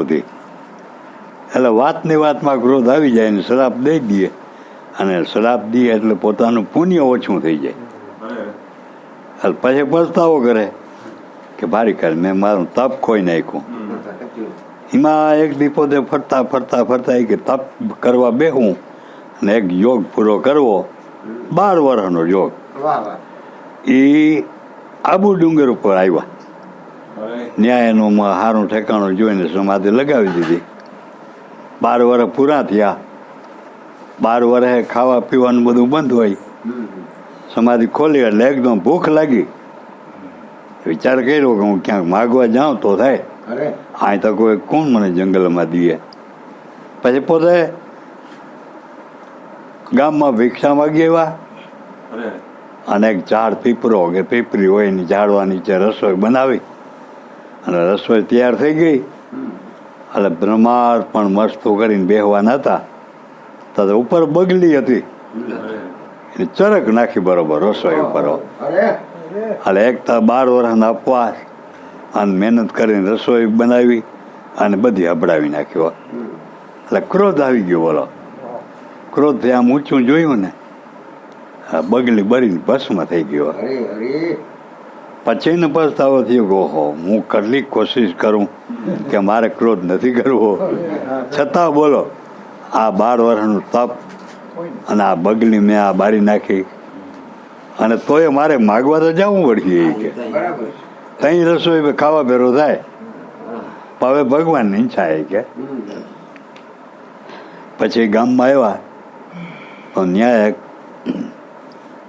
ક્રોધી એટલે વાતની વાતમાં ક્રોધ આવી જાય ને શ્રાપ દઈ દઈએ. અને શ્રાપ દઈએ એટલે પોતાનું પુણ્ય ઓછું થઈ જાય. એટલે પછી પસ્તાવો કરે કે ભારી કાલ મેં મારું તપ ખોઈ નાખ્યું. એમાં એક દીપોદે ફરતા ફરતા ફરતા એ કે તપ કરવા બેહું અને એક યોગ પૂરો કરવો. બાર વર્ષનો યોગ. એ આબુ ડુંગર ઉપર આવ્યા. ન્યાય એનું સારું ઠેકાણું જોઈને સમાધિ લગાવી દીધી. બાર વર્ષ પૂરા થયા. બાર વર્ષે ખાવા પીવાનું બધું બંધ હોય. સમાધિ ખોલી એટલે એકદમ ભૂખ લાગી. વિચાર કર્યો કે હું ક્યાંક માગવા જાઉં તો થાય. અહીં તો કોઈ કોણ મને જંગલમાં દઈએ પછી પોતે ગામમાં ભિક્ષા માગી એવા અને એક ઝાડ પીપરો કે પીપરી હોય એની ઝાડવા નીચે રસોઈ બનાવી. અને રસોઈ તૈયાર થઈ ગઈ. એટલે બ્રહ્માર પણ મસ્તો કરીને બેહવાના હતા. તો ઉપર બગલી હતી. એને ચરક નાખી બરોબર રસોઈ ઉપર. એટલે એક તો બાર વર્ષના અપવાસ અને મહેનત કરીને રસોઈ બનાવી અને બધી અબડાવી નાખ્યો એટલે ક્રોધ આવી ગયો બોલો. ક્રોધ આમ ઊંચું જોયું ને. આ બગલી બળીને ભસ્મ થઈ ગયો. પછી ને પસ્તાવો થયો ઓહો, હું કેટલી કોશિશ કરું કે મારે ક્રોધ નથી કરવો. છતાં બોલો, આ બાર વર્ષનું તપ અને આ બગલી મેં આ બારી નાખી. અને તોય મારે માગવા તો જવું પડશે કે. ત્યાં રસોઈ ખાવા ભેરો થાય. હવે ભગવાનની ઈચ્છા એ કે. પછી ગામમાં આવ્યા. તો ન્યાય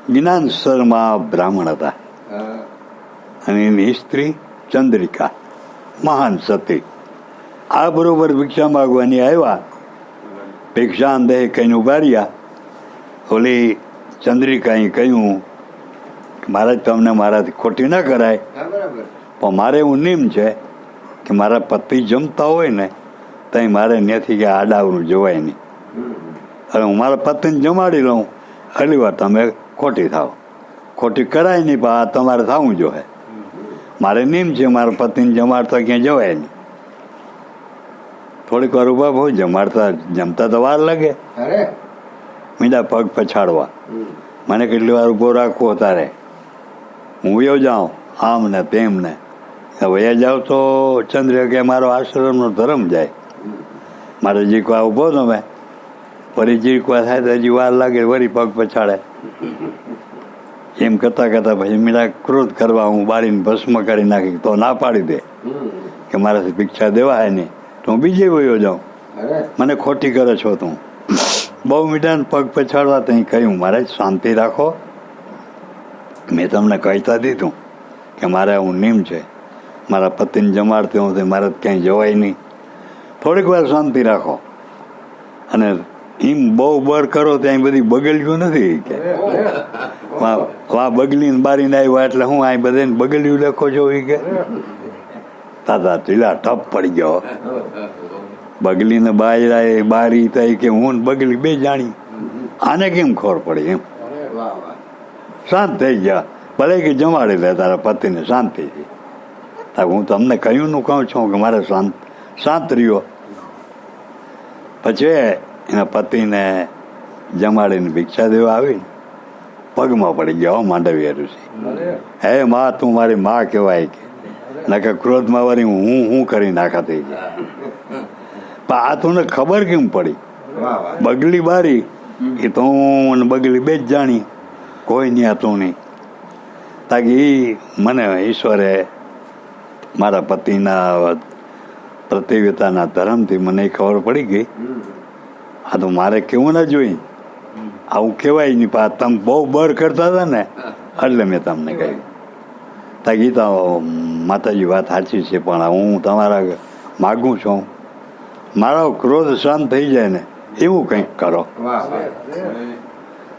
જ્ઞાન શર્મા બ્રાહ્મણ હતા. અને એની સ્ત્રી ચંદ્રિકા મહાન સતી. આ બરોબર ભિક્ષા માગવાની આવ્યા. ભિક્ષા અંદે કહીને ઉભાર્યા ઓલી ચંદ્રિકાએ કહ્યું મહારાજ તમને મારાથી ખોટી ના કરાય. પણ મારે એવું નિયમ છે કે મારા પતિ જમતા હોય ને ત્યાં મારે ત્યાંથી કે આડાવરું જવાય નહીં. હવે હું મારા પતિને જમાડી લઉં. ઘણી વાર તમે ખોટી થાવ. ખોટી કરાય નહીં પણ આ તમારે થવું જોઈએ. મારે નીમ છે મારા પતિને જમાડતા ક્યાંય જવાય નહીં. થોડીક વાર ઊભા બહુ જમાડતા જમતા તો વાર લાગે. મીંડા પગ પછાડવા. મને કેટલી વાર ઊભો રાખવો તારે? હું વયો જાઉં આમ ને તેમ ને વયા જાઉં તો ચંદ્ર કે મારો આશ્રમનો ધર્મ જાય. મારે જીકવા ઊભો તમે. ફરી જીકવા થાય તો હજી વાર લાગે વળી પગ પછાડે. એમ કરતાં કરતાં પછી મીરા ક્રોધ કરવા હું બારીને ભસ્મ કરી નાખી તો ના પાડી દે. કે મારાથી ભિક્ષા દેવાય નહીં. તો હું બીજે વયો જાઉં. મને ખોટી કરે છો તું. બહુ મીઠાને પગ પછાડવા ત્યાં કહ્યું મારે શાંતિ રાખો. મેં તમને કહેતા દીધું કે મારે હું નિમ છે. મારા પતિને જમાડતી હું તો મારે ક્યાંય જવાય નહીં. થોડીક વાર શાંતિ રાખો. અને એમ બહુ બર કરો ત્યાં બધી બગડ્યું નથી વા બગલીને બારીને આવ્યા એટલે હું આ બધાને બગલ્યું લખો છો એ કે? તાતા ઢીલા ટપ પડી ગયો. બગલીને બાયરા બારી થઈ કે હું બગલી બે જાણી. આને કેમ ખોર પડી એમ? શાંત થઈ ગયા. ભલે કે જમાડી લે તારા પતિને શાંત થઈ ગઈ હું તમને કહ્યું નું કહું છું કે મારે શાંત શાંત રહ્યો. પછી એના પતિને જમાડીને ભિક્ષા દેવા આવીને પગમાં પડી ગયા માંડવી ઋષિ હે માં, તું મારી માં કહેવાય કે. નાખે ક્રોધમાં વળી હું હું કરી નાખા થઈ ગયા. પણ આ તું ખબર કેમ પડી? બગલી બારી, એ તો હું બગલી બે જ જાણી કોઈ નહીં હતું નહીં. તાકી મને ઈશ્વરે મારા પતિના પ્રતિયોગિતાના ધર્મથી મને ખબર પડી ગઈ. આ તો મારે કેવું ના જોઈ આવું કહેવાય નહીં પા તમે બહુ બર કરતા હતા ને એટલે મેં તમને કહ્યું. તા ગીતા માતાજી વાત સાચી છે પણ હું તમારા માગું છું. મારો ક્રોધ શાંત થઈ જાય ને એવું કંઈક કરો.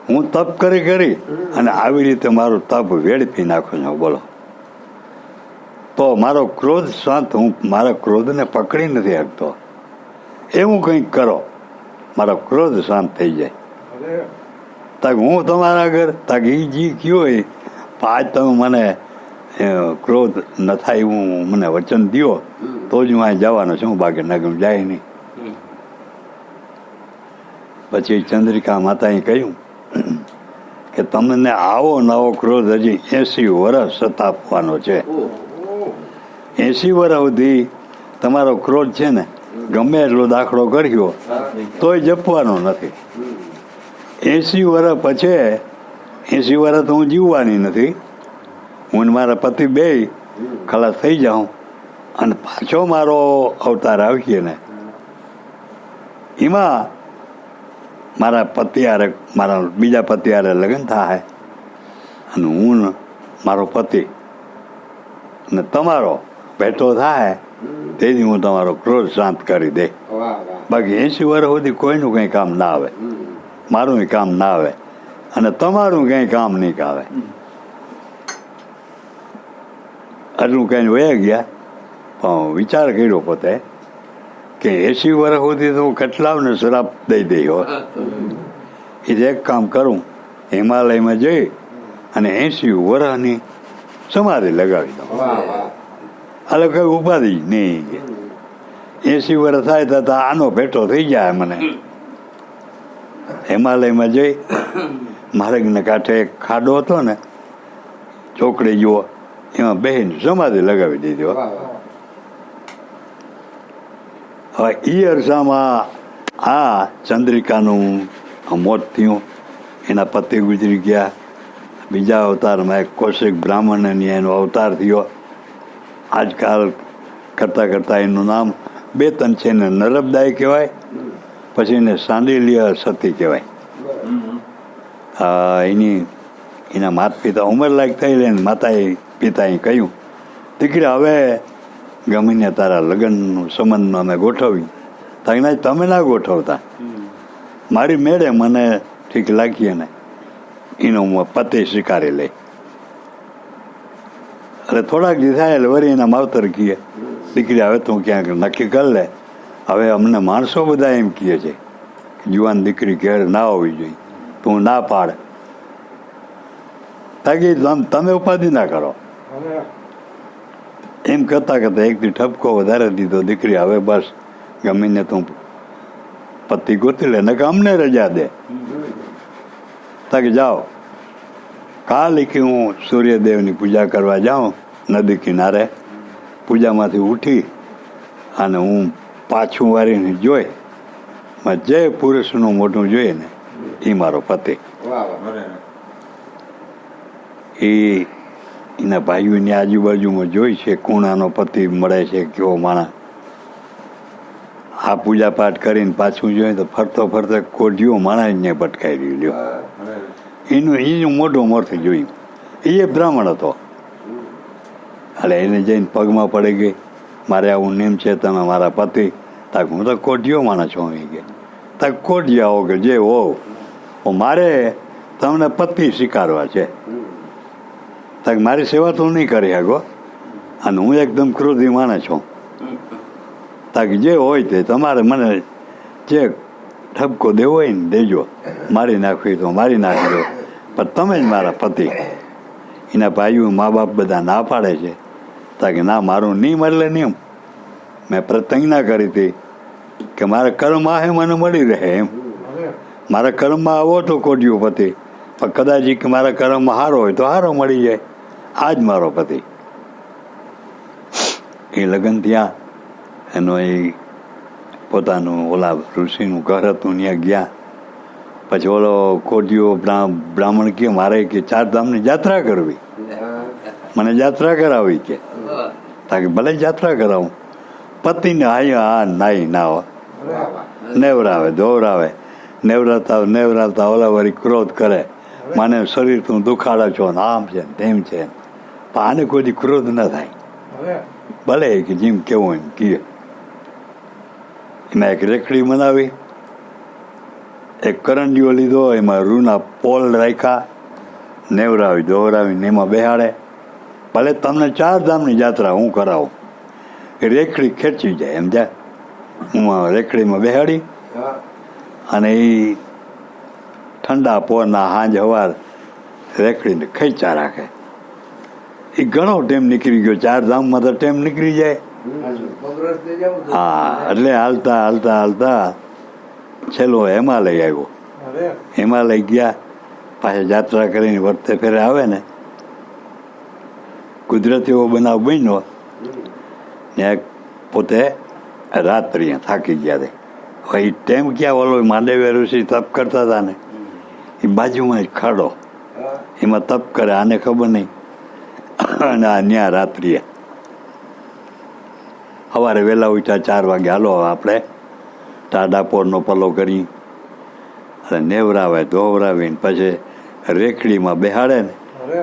હું તપ કરી કરી અને આવી રીતે મારો તપ વેડપી નાખું છું બોલો. તો મારો ક્રોધ શાંત હું મારા ક્રોધને પકડી નથી શકતો એવું કંઈક કરો. મારો ક્રોધ શાંત થઈ જાય. તાક હું તમારા ઘર તાક એ જી કયો એ? આજ તમે મને ક્રોધ ન થાય હું મને વચન દો તો જ હું અહીં જવાનો છું બાકી નગમ જાય નહીં. પછી ચંદ્રિકા માતાએ કહ્યું કે તમને આવો નવો ક્રોધ હજી એસી વર્ષ સતાપવાનો છે. એસી વર્ષ સુધી તમારો ક્રોધ છે ને ગમે એટલો દાખલો કર્યો તોય જપવાનો નથી. એસી વર્ષ પછી એસી વર્ષ તો હું જીવવાની નથી. હું મારા પતિ બે ખલાસ થઈ જાઉં અને પાછો મારો અવતાર આવશે ને. એમાં મારા પતિ હારે મારા બીજા પતિ હારે લગ્ન થાય. અને હું મારો પતિ ને તમારો ભેટો થાય તેથી હું તમારો ક્રોધ શાંત કરી દે. બાકી એંસી વર્ષ સુધી કોઈનું કંઈ કામ ના આવે. મારું કામ ના આવે અને તમારું કંઈ કામ નહીં આવે. આટલું કંઈ વયા ગયા. પણ વિચાર કર્યો પોતે કે એસી વર્ષ સુધી તો હું કેટલાઓને શરાબ દઈ દઈ હો એ જે એક કામ કરું. હિમાલયમાં જઈ અને એસી વર્ષની સમાધિ લગાવી દઉં. એટલે કઈ ઉપાધિ નહીં એસી વર્ષ થાય તો આનો ભેટો થઈ જાય મને. હિમાલયમાં જઈ માર્ગને કાંઠે એક ખાડો હતો ને ચોકડી જુઓ એમાં બહેન સમાધિ લગાવી દીધી હવે એ અરસામાં આ ચંદ્રિકાનું મોત થયું એના પતિ ગુજરી ગયા. બીજા અવતારમાં એક કૌશિક બ્રાહ્મણની એનો અવતાર થયો. આજકાલ કરતાં કરતાં એનું નામ બે તન છે ને નરબદાય કહેવાય. પછી એને સાંડિલ્ય સતી કહેવાય. એની એના માતા પિતા ઉંમર લાયક થઈ લે માતાએ પિતાએ કહ્યું દીકરી હવે ગમીને તારા લગ્નનું સંબંધનું અમે ગોઠવી તાકે તમે ના ગોઠવતા. મારી મેળે મને ઠીક લાગીએ ને એનો હું પતિ સ્વીકારી લઈ. એટલે થોડાક દિવસ એટલે વળી એના માવતર કીએ દીકરી હવે તું ક્યાંક નક્કી કર લે. હવે અમને માણસો બધા એમ કહે છે યુવાન દીકરી ઘેર ના હોવી જોઈએ. તું ના પાડ. તાકી તમે ઉપાધિ ના કરો. એમ કરતા કરતા એકથી ઠપકો વધારે દીધો દીકરી, હવે બસ, ગમીને તું પતિ ગોતી લે ને અમને રજા દે. તાકી જાઓ. કાલે કે હું સૂર્યદેવની પૂજા કરવા જાઉં નદી કિનારે. પૂજામાંથી ઉઠી અને હું પાછું વારીને જોઈ માં જે પુરુષનું મોઢું જોઈએ ને એ મારો પતિ. વાહ વાહ. એ એના ભાઈઓની આજુબાજુમાં જોઈ છે કુણાનો પતિ મળે છે કેવો માણસ. આ પૂજા પાઠ કરીને પાછું જોઈએ તો ફરતો ફરતો કોઢિયો માણસને ભટકાઈ રહ્યો એનું એનું મોઢું મોરથી જોયું. એ બ્રાહ્મણ હતો. એટલે એને જઈને પગમાં પડી ગઈ. મારે આવું નિયમ છે તમે મારા પતિ. તાક હું તો કોઢિયો માણસ છું અહીં કે. તાક કોઢિયા હો કે જે હો, મારે તમને પતિ સ્વીકારવા છે. તાક મારી સેવા તો નહીં કરી શકો. અને હું એકદમ ક્રોધી માણસ છું. તાક જે હોય તે તમારે મને જે ઠપકો દેવો હોય ને દેજો. મારી નાખવી તો મારી નાખજો પણ તમે જ મારા પતિ. એના ભાઈઓ મા બાપ બધા ના પાડે છે. તાકે ના, મારું નહીં મળે નિયમ મેં પ્રતિજ્ઞા કરી હતી કે મારા કર્મ આહે મને મળી રહે એમ. મારા કર્મમાં આવો તો કોડિયો પતિ. પણ કદાચ કે મારા કર્મમાં હારો હોય તો હારો મળી જાય. આ જ મારો પતિ. એ લગ્ન ત્યાં એનો એ પોતાનું ઓલા ઋષિનું ઘર હતું ત્યાં ગયા. પછી ઓલો કોડિયો બ્રા- બ્રાહ્મણ કે મારે કે ચાર ધામની યાત્રા કરવી. મને યાત્રા કરાવી કે. તાકે ભલે યાત્રા કરાવું. પતિને હાઈ હા નાઈ ના હોય નેવરાવે દોવરાવે નેવરાતા નેવરાતા ઓલા વળી ક્રોધ કરે. મને શરીર તું દુખાડો છો ને આમ છે ને તેમ છે. પણ આને કોઈ ક્રોધ ન થાય. ભલે કે જેમ કેવું એમ કીએ. એમાં એક રેકડી બનાવી એક કરંડીઓ લીધો, એમાં રૂના પોલ રાખ્યા. નેવરાવી દોવરાવીને એમાં બેહાડે. ભલે તમને ચાર ધામની જાત્રા હું કરાવું. એ રેકડી ખેંચી જાય એમ જાય હું આ રેકડીમાં બેહાડી અને એ ઠંડા પોરના હાંજ હવાર રેખડીને ખેંચા રાખે. એ ઘણો ટાઈમ નીકળી ગયો ચાર ધામમાં તો ટાઈમ નીકળી જાય. હા એટલે હાલતા હાલતા હાલતા છેલ્લો હિમાલય આવ્યો. હિમાલય ગયા પાછા જાત્રા કરીને વર્તે ફેરે આવે ને. કુદરતી એવો બનાવ બન્યો ને પોતે રાત્રિએ થાકી ગયા તે હવે એ ટેમ ક્યાં ઓલો મહાદેવ ઋષિ તપ કરતા હતા ને એ બાજુમાં જ ખાડો. એમાં તપ કરે આને ખબર નહીં. અને આ ન્યા રાત્રિએ. સવારે વહેલા ઉઠ્યા ચાર વાગે હાલો આપણે ટાડાપોરનો પલો કરી અને નેવરાવે ધોવરાવીને પછી રેકડીમાં બેહાડે ને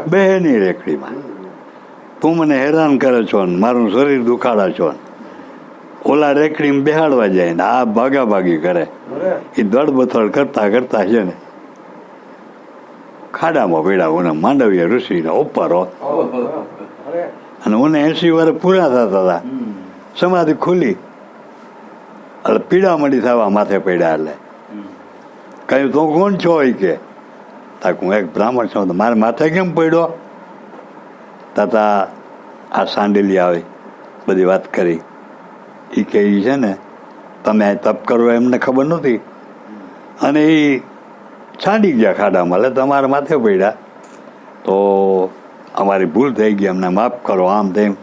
બેની રેકડીમાં તું મને હેરાન કરે છો ને મારું શરીર દુખાડા છો ને. ઓલા રેકડીમાં બેહાડવા જાય ને આ ભાગાભાગી કરે. એ દળબથડ કરતા કરતા છે ને ખાડામાં પડ્યા ઓને માંડવીય ઋષિને ઉપરો અને ઓને એસી વર્ષ પૂરા થતા હતા. સમાધિ ખુલી. એટલે પીડા મળી થવા માથે પડ્યા એટલે. કહ્યું તું કોણ છો કે? તાક હું એક બ્રાહ્મણ છું. તો મારે માથે કેમ પડ્યો? તાતા આ સાંડેલી આવી. બધી વાત કરી. એ કહે છે ને તમે તપ કરો એમને ખબર નહોતી. અને એ છાંડી ગયા ખાડામાં એટલે તમારા માથે પડ્યા. તો અમારી ભૂલ થઈ ગઈ અમને માફ કરો આમ તેમ.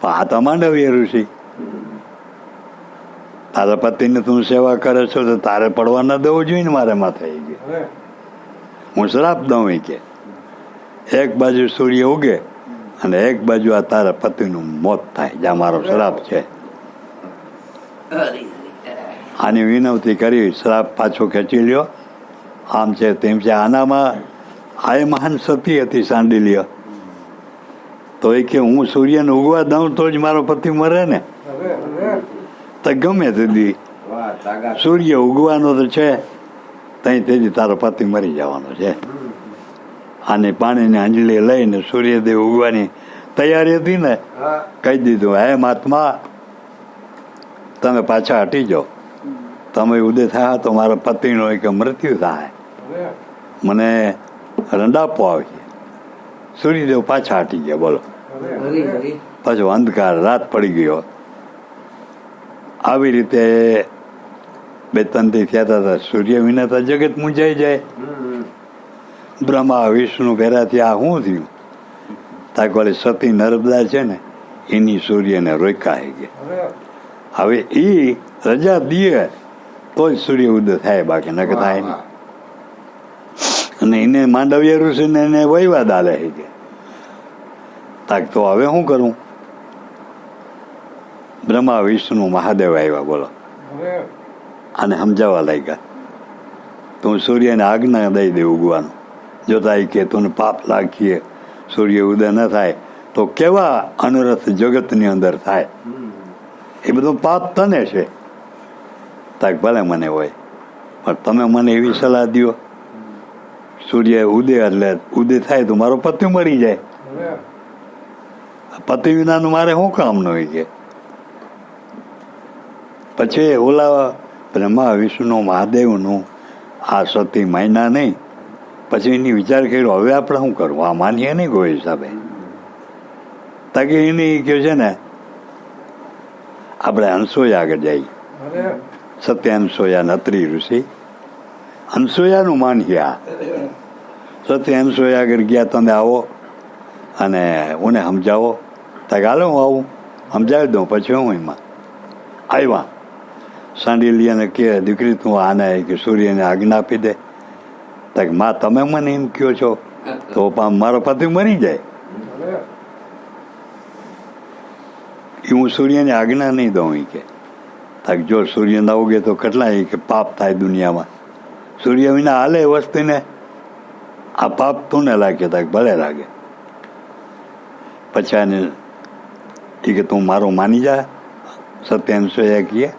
પણ આ તો માંડવીએ ઋષિ. તારા પતિને તું સેવા કરે છો તો તારે પડવા ન દેવું જોઈએ ને મારે માથે. હું શ્રાપ દઉં કે. એક બાજુ સૂર્ય ઉગે અને એક બાજુ આ તારા પતિનું મોત થાય જ્યાં મારો શ્રાપ છે. આની વિનવતી કરી શ્રાપ પાછો ખેંચી લ્યો. આમ છે તેમ છે. આનામાં આ એ મહાન સતી હતી સાંડિલ્ય તો એ કે હું સૂર્યને ઉગવા દઉં તો જ મારો પતિ મરે ને? તો ગમે તેથી સૂર્ય ઉગવાનો તો છે તઈ તેથી તારો પતિ મરી જવાનો છે. અને પાણીની આંજળી લઈને સૂર્યદેવ ઉગવાની તૈયારી હતી ને કહી દીધું હે મહાત્મા તમે પાછા હટી જાઓ. તમે ઉદય થયા તો મારા પતિનો એક મૃત્યુ થાય. મને રંડાપો આવી સૂર્યદેવ પાછા હટી ગયા બોલો. પાછો અંધકાર રાત પડી ગયો. આવી રીતે બે ત્રણથી થયા હતા સૂર્ય વિના તો જગત મૂંઝાઈ જાય. બ્રહ્મા વિષ્ણુ ભેરાથી આ શું થયું? તાકવાળી સતી નર્મદા છે ને, એની સૂર્યને રોકાઈ ગયા. હવે એ રજા દીએ તો જ સૂર્ય ઉદય થાય બાકી નક થાય નહીં. અને એને માંડવ્ય ઋષિને એને વહીવાદ આલે છે તાક તો હવે શું કરું? બ્રહ્મા વિષ્ણુ મહાદેવ આવ્યા, બોલો. અને સમજાવવા લાગ્યા. તું સૂર્યને આજ્ઞા દઈ દે ઉગવાનું. જો તાઈ કે તું પાપ લાગીએ, સૂર્ય ઉદય ન થાય, તો કેવા અનુરથ જગતની અંદર થાય? એ બધું પાપ તને છે. તાક ભલે મને હોય, પણ તમે મને એવી સલાહ દો સૂર્ય ઉદય એટલે ઉદય થાય તો મારો પતિ મરી જાય. પતિ વિનાનું મારે શું કામ ન હોય કે? પછી ઓલા બ્રહ્મા, વિષ્ણુ, મહાદેવનું આ સતી માયના નહીં. પછી એની વિચાર કર્યો હવે આપણે શું કરવું? આ માનીએ નહીં કોઈ હિસાબે. તાકી એની કહે છે ને આપણે હંસોય આગળ જઈએ સત્ય હંસોયા નત્રી ઋષિ હંસોયાનું માનીએ આ. સત્ય હંસોયા આગળ ગયા તમે આવો અને મને સમજાવો. તાકે હાલો હું આવું. સમજાવી દઉં પછી હું એમાં આવ્યા. સાંડિલિયાને કે દીકરી તું આને કે સૂર્યને આજ્ઞા આપી દે. તાકે માં તમે મને એમ કહો છો, તો મારો પતિ મરી જાય. હું સૂર્યને આજ્ઞા નહીં દઉં કે. તાક જો સૂર્ય ના ઉગે તો કેટલા એ કે પાપ થાય દુનિયામાં. સૂર્ય વિના હાલે વસ્તીને આ પાપ તું ને લાગે? તાક ભલે લાગે. પછી આને એ કે તું મારું માની જા સત્યાંશો એ કીએ?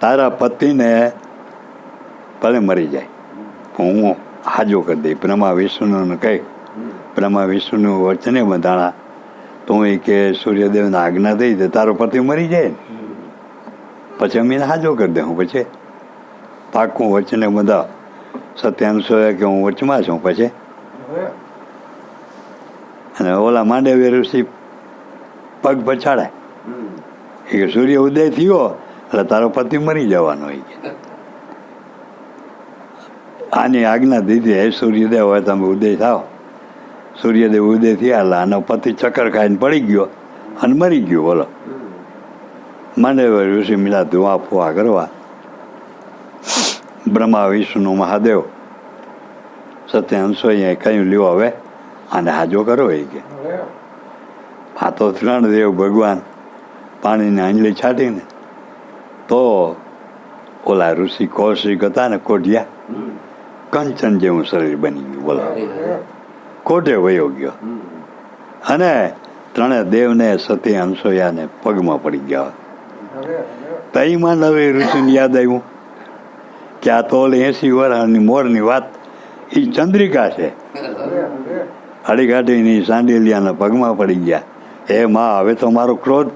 તારા પતિને ભલે મરી જાય. હું હાજો કરી દઈ. બ્રહ્મા વિષ્ણુને કહી બ્રહ્મા વિષ્ણુ વચને બંધાણા. તો એ કે સૂર્યદેવને આજ્ઞા દઈ દે તારો પતિ મરી જાય ને. પછી અમે હાજો કરી દે. હું પછી પાકું વચને બધા સત્યાંશો કે હું વચમાં છું પછી. અને ઓલા માંડવ્ય ઋષિ પગ પછાડે એ કે સૂર્ય ઉદય થયો એટલે તારો પતિ મરી જવાનો એ કે. આની આજ્ઞા દીધી, હે સૂર્યદેવ, હવે તમે ઉદય થાવ સૂર્યદેવ ઉદય થયા આનો પતિ ચક્કર ખાઈને પડી ગયો અને મરી ગયો, બોલો. મને ઋષિ મિલા ધુઆ ફુઆ કરવા. બ્રહ્મા, વિષ્ણુ, મહાદેવ. સત્યાંશો અહીંયા કહ્યું, લ્યો હવે, આને હાજો કરો એ કે. આ તો ત્રણ દેવ ભગવાન પાણીની આંજળી છાંટીને, તો ઓલા ઋષિ કૌશિક હતા ને કોઢિયા. કંચન જેવું શરીર બની ગયું, બોલો. કોઢે વયો ગયો. અને ત્રણે દેવને સતી હંસોયાને પગમાં પડી ગયા. તઈમાં નવી ઋષિને યાદ આવ્યું કે આ તો ઓલી એસી વર્ષની મોરની વાત. એ ચંદ્રિકા છે. અડીઘાટીની સાંડેલિયાના પગમાં પડી ગયા. હે માં, હવે તો મારો ક્રોધ.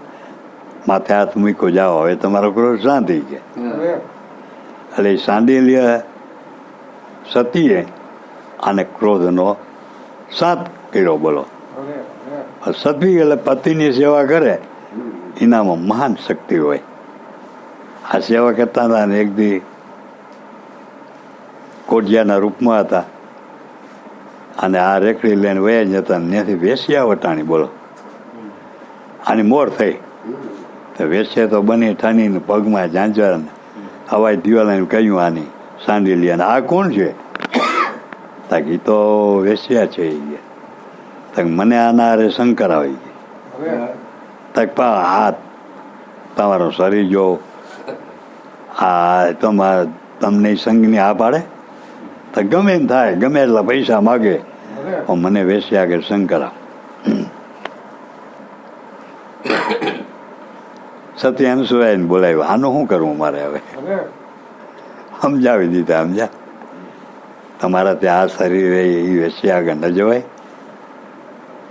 માથે હાથ મૂકો જાઓ, હવે તમારો ક્રોધ શાંતિ ગયા એટલે સાંડેલિયા સતીએ આને ક્રોધનો શાંત કર્યો બોલો. સતી એટલે પતિની સેવા કરે, એનામાં મહાન શક્તિ હોય. આ સેવા કરતા હતા ને એક દી કોઢિયાના રૂપમાં હતા. અને આ રેકડી લઈને વયા જતા ત્યાંથી વેસ્યા વટાણી બોલો. આની મોર થઈ. તો વેસ્યા તો બની ઠાનીને પગમાં ઝાંઝર ને હવાઈ દિવાલાને કહ્યું આની. સાંડેલી અને આ કોણ છે? તાકી તો વેસ્યા છે એ. તક મને આના હારે શંકર આવી ગયા તક પા હાથ તમારો શરીર જો આ તમારા તમને સંઘની આ પાડે? તો ગમે એમ થાય, ગમે એટલા પૈસા માગે મને વેસ્યા કે શંકરા સુરાયને બોલાવ્યો, આનું શું કરવું મારે હવે? સમજાવી દીધા સમજ્યા? તમારા ત્યાં આ શરીર એ વેસ્યા આગળ ન જવાય.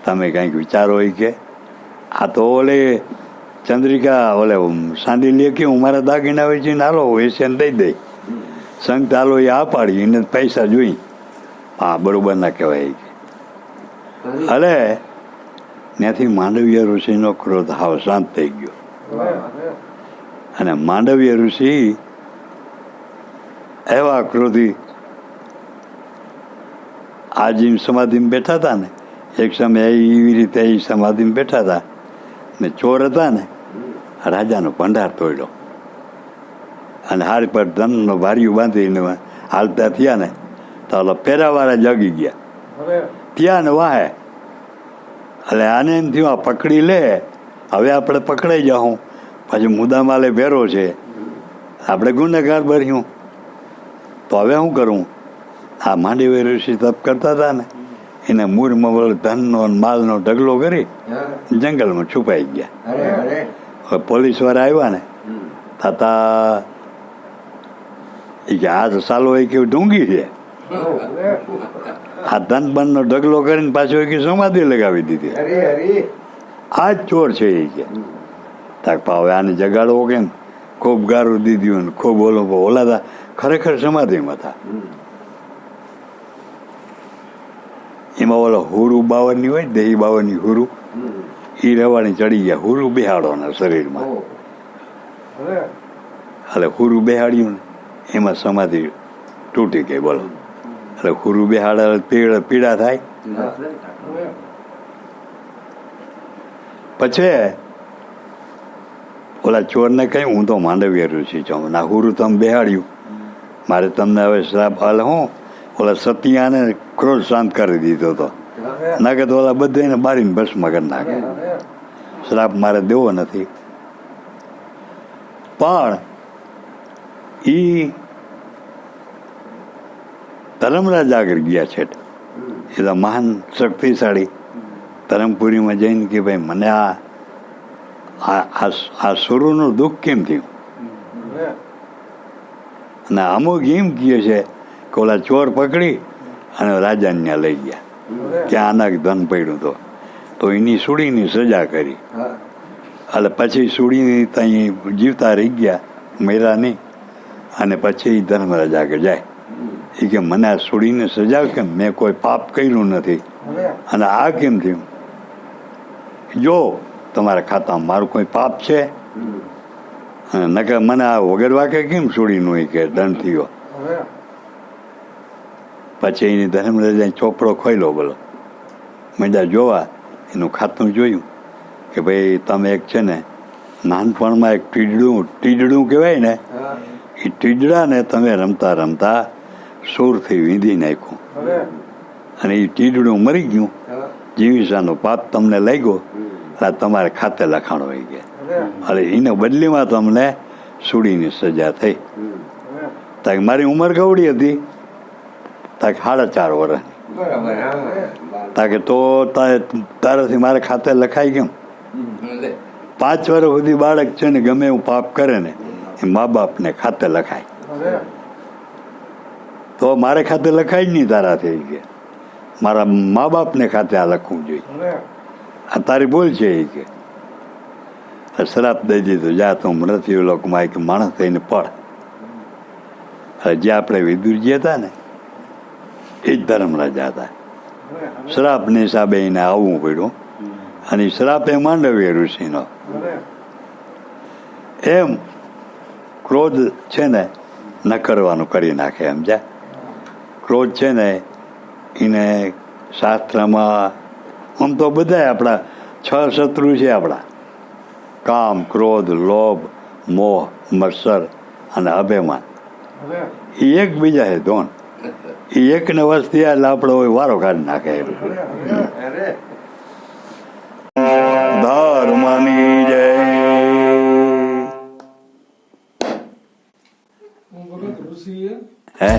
તમે કંઈક વિચારો હોય કે. આ તો ઓલે ચંદ્રિકા ઓલે સાંડી કે હું મારા દાગીના વેચીને હાલો વેચીને દઈ દઈ. સંઘ તાલો એ આ પાડી એને પૈસા જોઈ. હા બરોબર ના કહેવાય કે. અરે અલે ત્યાંથી માંડવીય ઋષિનો ક્રોધ હાવ શાંત થઈ ગયો. અને માંડવીય ઋષિ એવા ક્રોધી આ જેમ સમાધિમાં બેઠા હતા ને એક સમયે એવી રીતે એ સમાધિમાં બેઠા હતા ને ચોર હતા ને રાજાનો ભંડાર તોડ્યો. અને હાર પર ધનનો ભાર્યું બાંધીને હાલતા થયા ને તો ઓલા પેરાવાળા જાગી ગયા. ત્યાં ને વાહે. એટલે આને એમ થયું આ પકડી લે હવે આપણે પકડાઈ જાઉં પછી મુદ્દામાલે ભેરો છે. આપણે ગુનેગાર બન્યું. તો હવે શું કરું? આ માંડી ઋષિ તપ કરતા હતા ને એને મૂળ વળ ધનનો માલનો ઢગલો કરી જંગલમાં છુપાઈ ગયા. હવે પોલીસવાળા આવ્યા ને તાતા એ કે આ તો સાલો એ કે ડુંગી છે. આ ધન બનનો ઢગલો કરીને પાછો એ કે સમાધિ લગાવી દીધી. આ જ ચોર છે એ કે. તાક હવે આને જગાડવો કેમ? ખૂબ ગારું દીધું ને ખૂબ ઓલો ઓલા હતા. ખરેખર સમાધિમાં હતા. એમાં ઓલો હુરુ બાવનની હોય દહી બાવનની હુરુ એ રવાની ચડી ગયા. હુરુ બેહાડવાના શરીરમાં. એટલે હુરુ બેહાડ્યું ને એમાં સમાધિ તૂટી ગઈ બોલો. એટલે હુરુ બેહાડે પીડા પીડા થાય. પછી ઓલા ચોરને કહ્યું હું તો માંડવ્ય ઋષિ છું. ના હુરુ તમે બેહાડ્યું. મારે તમને હવે શ્રાપ હાલ હું ઓલા સતિયાને ક્રોધ શાંત કરી દીધો હતો ના તો ઓલા બધાને બારીને ભસ્મ કરી નાખે. શ્રાપ મારે દેવો નથી. પણ ઈ ધર્મરાજ આગળ ગયા છે એ તો મહાન શક્તિશાળી ધરમપુરીમાં જઈને કે ભાઈ, મને આ- આ સુરુનું દુઃખ કેમ થયું? અને અમુક એમ કહે છે કે ઓલા ચોર પકડી અને રાજાને ત્યાં લઈ ગયા. ત્યાં આના ધન પડ્યું તો. તો એની સુડીની સજા કરી. એટલે પછી સુડીની ત્યાં જીવતા રહી ગયા, મર્યા નહીં. અને પછી ધર્મરાજ આગળ જાય. એ કે મને આ સુડીને સજા કેમ? મેં કોઈ પાપ કર્યું નથી. અને આ કેમ થયું? જો તમારા ખાતામાં મારું કોઈ પાપ છે? નકર મને આ વગર વાકે કેમ છોડી નું કે દંડ થયો? પછી એની ધર્મરાજા ચોપડો ખોઈલો બોલો. મેં જોવા એનું ખાતું જોયું કે ભાઈ તમે એક છે ને નાનપણમાં એક ટીડડું ટીડડું કહેવાય ને. એ ટીડડાને તમે રમતા રમતા સૂરથી વીંધી નાખ્યું. અને એ ટીડડું મરી ગયું. જીવિસાનો પાપ તમને લાગ્યો. એટલે તમારે ખાતે લખાણ હોય ગયા અને એને બદલીમાં તમને સુડીની સજા થઈ. તાકે મારી ઉંમર કવડી હતી. તાકે સાડા ચાર વર્ષ તાકે તો તારાથી મારે ખાતે લખાઈ કેમ પાંચ વર્ષ સુધી બાળક છે ને ગમે એવું પાપ કરે ને એ મા બાપને ખાતે લખાય. તો મારે ખાતે લખાય જ નહીં તારાથી કે. મારા મા બાપને ખાતે આ લખવું જોઈએ. આ તારી ભૂલ છે એ કે. શ્રાપ દઈ દીધું. જા તું મૃત્યુ લોકમાં એક માણસ થઈને પડ. હવે જે આપણે વિદુરજી હતા ને, એ જ ધર્મરાજા હતા શ્રાપની હિસાબે એને આવવું પડ્યું. અને શ્રાપ એ માંડવ્ય ઋષિનો. એમ ક્રોધ છે ને ન કરવાનું કરી નાખે એમ, જા. ક્રોધ છે ને, એને શાસ્ત્રમાં, આમ તો બધા આપણા છ શત્રુ છે આપણા. કામ ક્રોધ લોભ મોહ મત્સર અને અભિમાન. એ એકબીજા છે ધોન. એ એકને વસ્તી એટલે આપણે હોય વારો કાઢી નાખે એમ ધર્મની જય. હે?